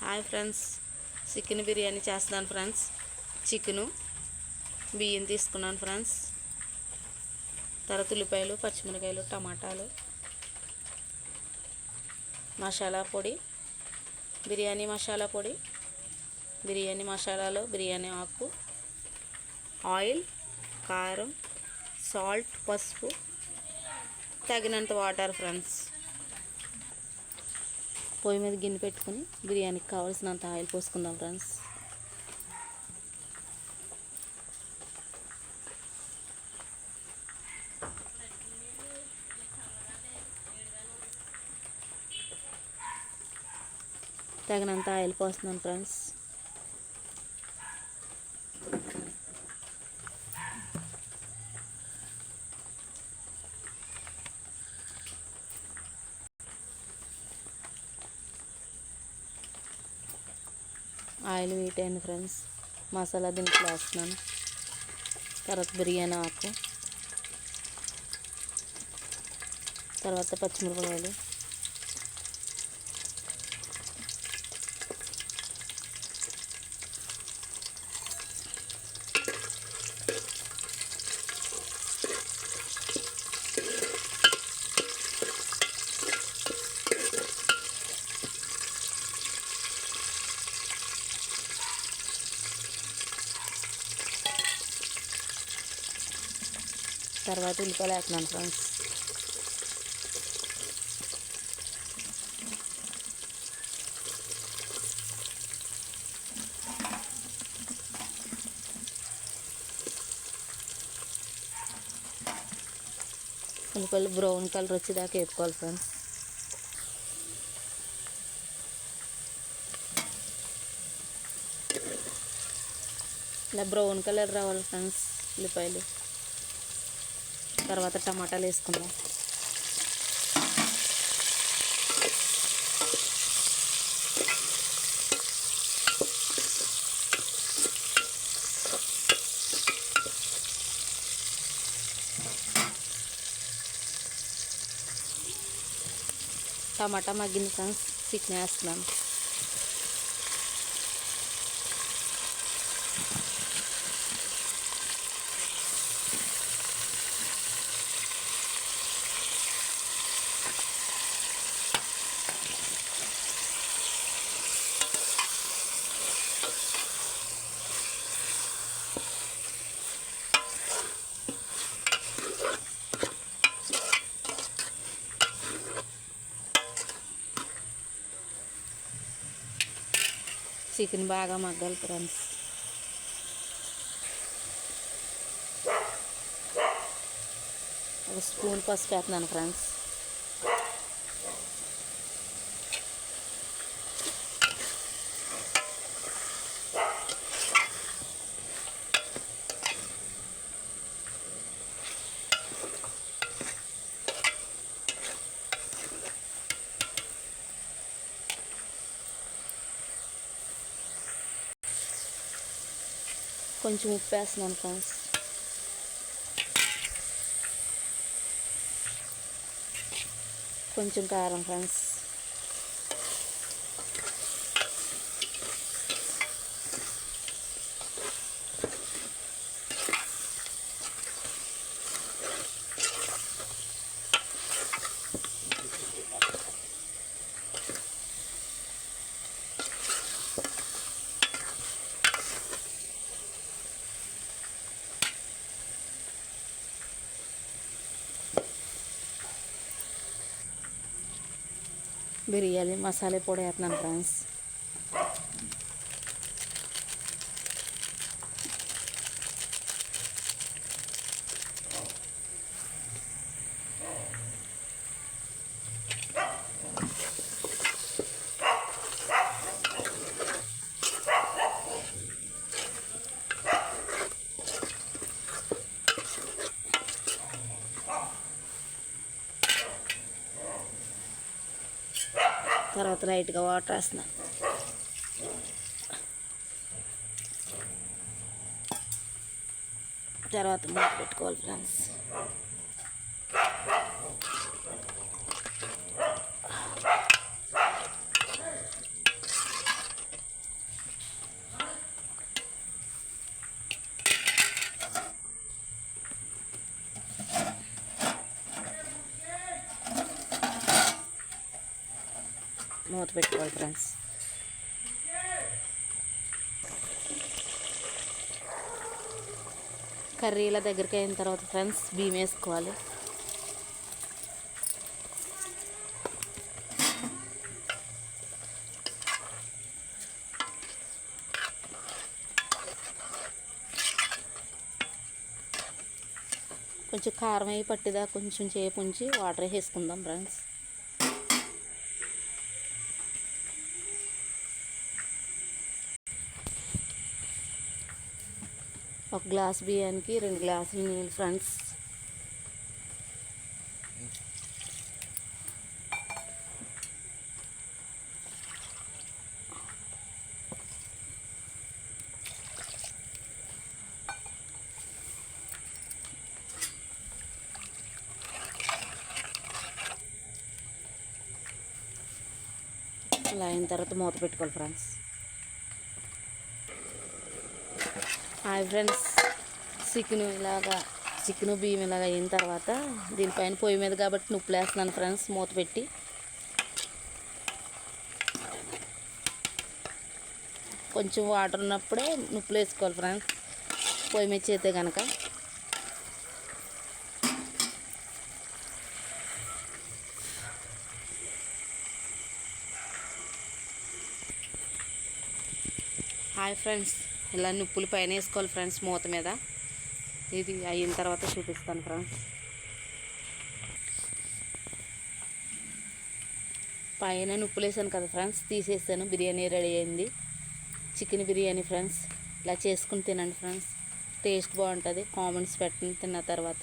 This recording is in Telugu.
Hi friends. చికెన్ బిర్యానీ చేస్తున్నాను ఫ్రెండ్స్. చికెను బియ్యం తీసుకున్నాను ఫ్రెండ్స్. తర్వాత ఉల్లిపాయలు పచ్చిమిరకాయలు టమాటాలు మసాలా పొడి బిర్యానీ మసాలా పొడి బిర్యానీ మసాలాలో బిర్యానీ ఆకు ఆయిల్ కారం సాల్ట్ పసుపు తగినంత వాటర్ ఫ్రెండ్స్. పొయ్యి మీద గిన్నె పెట్టుకుని బిర్యానీకి కావాల్సినంత ఆయిల్ పోసుకుందాం ఫ్రెండ్స్. తగినంత ఆయిల్ పోస్తున్నాను ఫ్రెండ్స్. ఆయిల్ వీట్ అయింది ఫ్రెండ్స్. మసాలా దీంట్లో వేస్తున్నాను. తర్వాత బిర్యానీ ఆకు. తర్వాత పచ్చిమిరపకాయలు. తర్వాత ఉల్లిపాయలు వేస్తున్నాను ఫ్రెండ్స్. ఉల్లిపాయలు బ్రౌన్ కలర్ వచ్చేదాకా వేపుకోవాలి ఫ్రెండ్స్. ఇలా బ్రౌన్ కలర్ రావాలి ఫ్రెండ్స్ ఉల్లిపాయలు. తర్వాత టమాటాలు వేసుకుందాం. టమాటా మగ్గిన ఫ్రెండ్స్ చికెన్ వేస్తున్నాను. చికెన్ బాగా మగ్గాలి ఫ్రెండ్స్. ఒక స్పూన్ పసుపు వేస్తున్నాను ఫ్రెండ్స్. కొంచెం ఉప్పు వేస్తున్నాను ఫ్రెండ్స్. కొంచెం కారం ఫ్రెండ్స్. బిర్యానీ మసాలా పొడి వేస్తున్నాను ఫ్రెండ్స్. తర్వాత లైట్గా వాటర్ వేస్తున్నా. తర్వాత మూత పెట్టుకోవాలి ఫ్రెండ్స్. మూత పెట్టుకోవాలి ఫ్రెండ్స్. కర్రీల దగ్గరికి అయిన తర్వాత ఫ్రెండ్స్ బియ్యం వేసుకోవాలి. కొంచెం కారం అయి పట్టిదా కొంచెం చేపు ఉంచి వాటర్ వేసుకుందాం ఫ్రెండ్స్. ఒక గ్లాస్ బియ్యానికి రెండు గ్లాసులు నీళ్ళు ఫ్రెండ్స్. అలా అయిన తర్వాత మూత పెట్టుకోవాలి ఫ్రెండ్స్. Hi friends. చికెన్ ఇలాగా చికెన్ బియ్యం ఇలాగ అయిన తర్వాత దీనిపైన పొయ్యి మీద కాబట్టి నుప్పులు వేస్తున్నాను ఫ్రెండ్స్ మూత పెట్టి. కొంచెం వాటర్ ఉన్నప్పుడే నుప్పులు వేసుకోవాలి ఫ్రెండ్స్. పొయ్యి మీద చేతే కనుక హాయ్ ఫ్రెండ్స్. ఇలా నిప్పులు పైన వేసుకోవాలి ఫ్రెండ్స్ మూత మీద. ఇది అయిన తర్వాత చూపిస్తాను ఫ్రెండ్స్. పైన నిప్పులు వేసాను కదా ఫ్రెండ్స్ తీసేసాను. బిర్యానీ రెడీ అయింది. Chicken biryani friends. ఇలా చేసుకుని తినండి ఫ్రెండ్స్. టేస్ట్ బాగుంటుంది. కామెంట్స్ పెట్టండి. తిన్న తర్వాత.